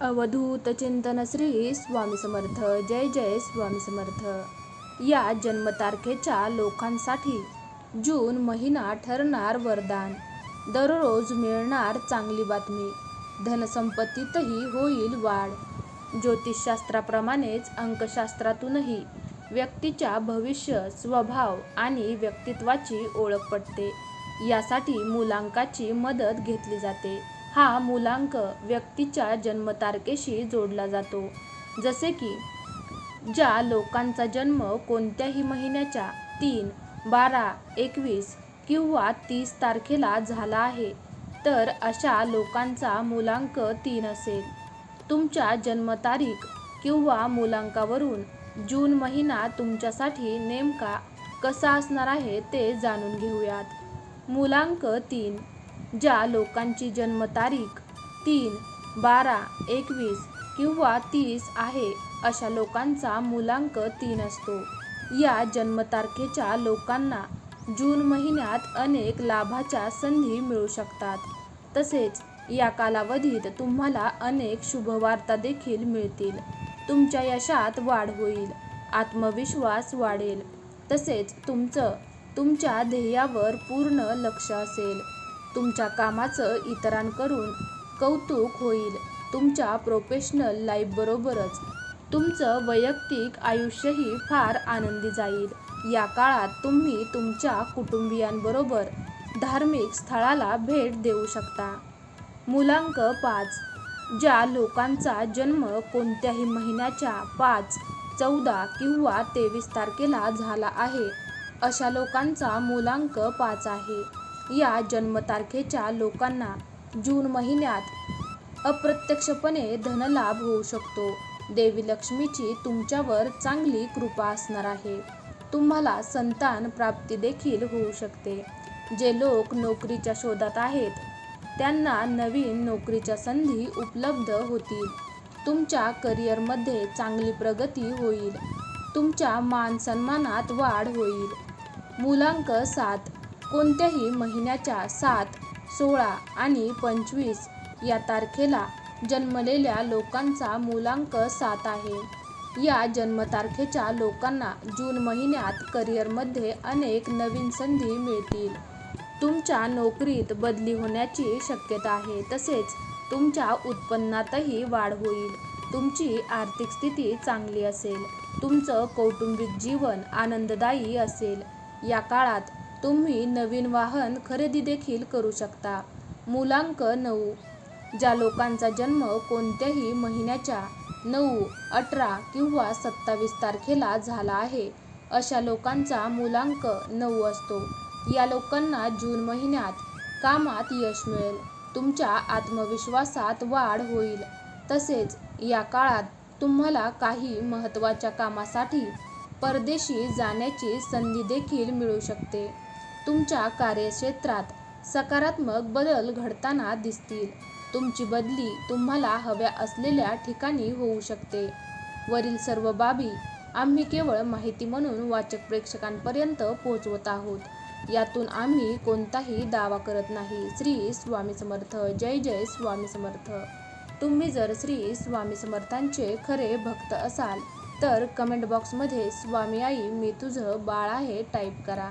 अवधूत चिंतन श्री स्वामी समर्थ. जय जय स्वामी समर्थ. या जन्मतारखेच्या लोकांसाठी जून महिना ठरणार वरदान. दररोज मिळणार चांगली बातमी. धनसंपत्तीतही होईल वाढ. ज्योतिषशास्त्राप्रमाणेच अंकशास्त्रातूनही व्यक्तीच्या भविष्य स्वभाव आणि व्यक्तित्वाची ओळख पटते. यासाठी मूलांकाची मदत घेतली जाते. हा मूलांक व्यक्तीच्या जन्मतारखेशी जोडला जातो. जसे की ज्या लोकांचा जन्म कोणत्याही महिन्याच्या तीन बारा एकवीस किंवा तीस तारखेला झाला आहे तर अशा लोकांचा मूलांक तीन असेल. तुमच्या जन्मतारीख किंवा मूलांकावरून जून महिना तुमच्यासाठी नेमका कसा असणार आहे ते जाणून घेऊयात. मूलांक तीन ज्या लोकांची जन्मतारीख तीन बारा एकवीस किंवा तीस आहे अशा लोकांचा मूलांक तीन असतो. या जन्मतारखेच्या लोकांना जून महिन्यात अनेक लाभाच्या संधी मिळू शकतात. तसेच या कालावधीत तुम्हाला अनेक शुभवार्ता देखील मिळतील. तुमच्या यशात वाढ होईल आत्मविश्वास वाढेल. तसेच तुमचं तुमच्या ध्येयावर पूर्ण लक्ष असेल. तुमच्या कामाचं इतरांकडून कौतुक होईल. तुमच्या प्रोफेशनल लाईफबरोबरच तुमचं वैयक्तिक आयुष्यही फार आनंदी जाईल. या काळात तुम्ही तुमच्या कुटुंबियांबरोबर धार्मिक स्थळाला भेट देऊ शकता. मुलांक पाच. ज्या लोकांचा जन्म कोणत्याही महिन्याच्या पाच चौदा किंवा तेवीस तारखेला झाला आहे अशा लोकांचा मूलांक पाच आहे. या जन्मतारखेच्या लोकांना जून महिन्यात अप्रत्यक्षपणे धनलाभ होऊ शकतो. देवी लक्ष्मीची तुमच्यावर चांगली कृपा असणार आहे. तुम्हाला संतान प्राप्ती देखील होऊ शकते. जे लोक नोकरीच्या शोधात आहेत त्यांना नवीन नोकरीच्या संधी उपलब्ध होतील. तुमच्या करिअरमध्ये चांगली प्रगती होईल. तुमच्या मान सन्मानात वाढ होईल. मुलांक सात कोणत्याही महिन्याच्या सात सोळा आणि पंचवीस या तारखेला जन्मलेल्या लोकांचा मूलांक सात आहे. या जन्मतारखेच्या लोकांना जून महिन्यात करिअरमध्ये अनेक नवीन संधी मिळतील. तुमच्या नोकरीत बदली होण्याची शक्यता आहे तसेच तुमच्या उत्पन्नातही वाढ होईल. तुमची आर्थिक स्थिती चांगली असेल. तुमचं कौटुंबिक जीवन आनंददायी असेल. या काळात तुम्ही नवीन वाहन खरेदी देखील करू शकता. मूलांक नऊ. ज्या लोकांचा जन्म कोणत्याही महिन्याच्या नऊ अठरा किंवा सत्तावीस तारखेला झाला आहे अशा लोकांचा मूलांक नऊ असतो. या लोकांना जून महिन्यात कामात यश मिळेल. तुमच्या आत्मविश्वासात वाढ होईल. तसेच या काळात तुम्हाला काही महत्त्वाच्या कामासाठी परदेशी जाण्याची संधी देखील मिळू शकते. तुमच्या कार्यक्षेत्रात सकारात्मक बदल घडताना दिसतील. तुमची बदली तुम्हाला हव्या असलेल्या ठिकाणी होऊ शकते. वरील सर्व बाबी आम्ही केवळ माहिती म्हणून वाचक प्रेक्षकांपर्यंत पोहोचवत आहोत. यातून आम्ही कोणताही दावा करत नाही. श्री स्वामी समर्थ. जय जय स्वामी समर्थ. तुम्ही जर श्री स्वामी समर्थांचे खरे भक्त असाल तर कमेंट बॉक्समध्ये स्वामी आई मी तुझं बाळ आहे टाईप करा.